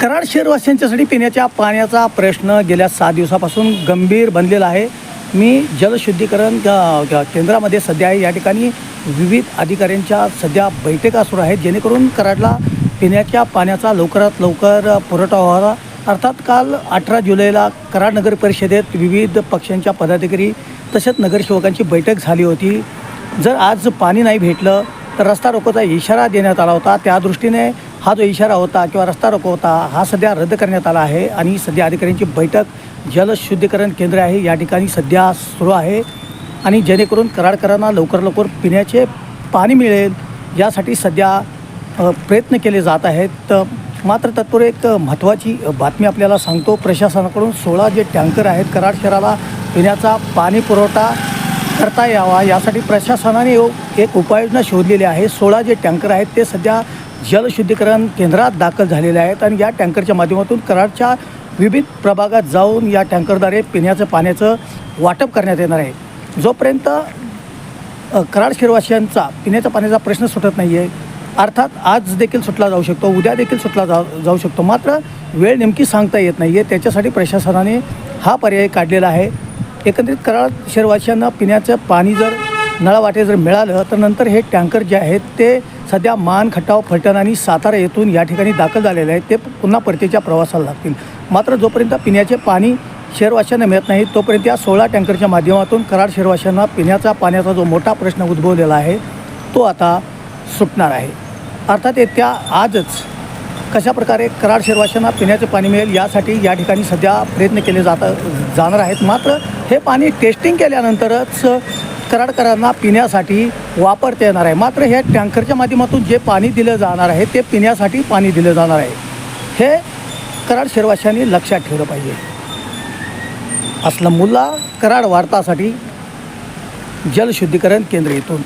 कराड शहरवासियांच्यासाठी पिण्याच्या पाण्याचा प्रश्न गेल्या सात दिवसापासून गंभीर बनलेला आहे. मी जलशुद्धीकरण केंद्रामध्ये सध्या आहे या ठिकाणी विविध अधिकाऱ्यांच्या सध्या बैठका सुरू आहेत. जेणेकरून कराडला पिण्याच्या पाण्याचा लवकरात लवकर पुरवठा व्हावा. अर्थात काल अठरा जुलैला कराड नगर परिषदेत विविध पक्षांच्या पदाधिकारी तसेच नगरसेवकांची बैठक झाली होती. जर आज पाणी नाही भेटलं तर रस्ता रोकोचा इशारा देण्यात आला होता. त्या दृष्टीने हा जो इशारा होता किंवा रस्ता रोको होता हा सध्या रद्द करण्यात आला आहे आणि सध्या अधिकाऱ्यांची बैठक जलशुद्धीकरण केंद्र आहे. या ठिकाणी सध्या सुरू आहे आणि जेणेकरून कराडकरांना लवकर लवकर पिण्याचे पाणी मिळेल यासाठी सध्या प्रयत्न केले जात आहेत. तर मात्र तत्पूर्वी एक महत्त्वाची बातमी आपल्याला सांगतो. प्रशासनाकडून सोळा जे टँकर आहेत कराड शहराला पिण्याचा पाणी पुरवठा करता यावा यासाठी प्रशासनाने यो- एक उपाययोजना शोधलेली आहे. सोळा जे टँकर आहेत ते सध्या जलशुद्धीकरण केंद्रात दाखल झालेले आहेत आणि या टँकरच्या माध्यमातून कराडच्या विविध प्रभागात जाऊन या टँकरद्वारे पिण्याचं पाण्याचं वाटप करण्यात येणार आहे. जोपर्यंत कराड शिरवासियांचा पिण्याच्या पाण्याचा प्रश्न सुटत नाही आहे अर्थात आज देखील सुटला जाऊ शकतो उद्या देखील सुटला जा जाऊ शकतो मात्र वेळ नेमकी सांगता येत नाही आहे त्याच्यासाठी प्रशासनाने हा पर्याय काढलेला आहे. एकंदरीत कराड शहरवासियांना पिण्याचं पाणी जर नळावाटे जर मिळालं तर नंतर हे टँकर जे आहेत ते सध्या मान खटाव फलटण आणि सातारा येथून या ठिकाणी दाखल झालेले आहेत. ते पुन्हा परतीच्या प्रवासाला लागतील. मात्र जोपर्यंत पिण्याचे पाणी शहरवाशांना मिळत नाही तोपर्यंत या सोळा टँकरच्या माध्यमातून कराड शहरवाशांना पिण्याचा पाण्याचा जो मोठा प्रश्न उद्भवलेला आहे तो आता सुटणार आहे. अर्थात येत्या आजच कशा प्रकारे कराड शहरवासियांना पिण्याचे पाणी मिळेल यासाठी या ठिकाणी सध्या प्रयत्न केले जात जाणार आहेत. मात्र हे पाणी टेस्टिंग केल्यानंतरच कराडकरांना पिण्यासाठी वापरता येणार आहे. मात्र हे टँकरच्या माध्यमातून जे पाणी दिलं जाणार आहे ते पिण्यासाठी पाणी दिलं जाणार आहे. हे कराड शहरवासियांनी लक्षात ठेवलं पाहिजे. असलं मुल्ला कराड वार्तासाठी जलशुद्धीकरण केंद्र येथून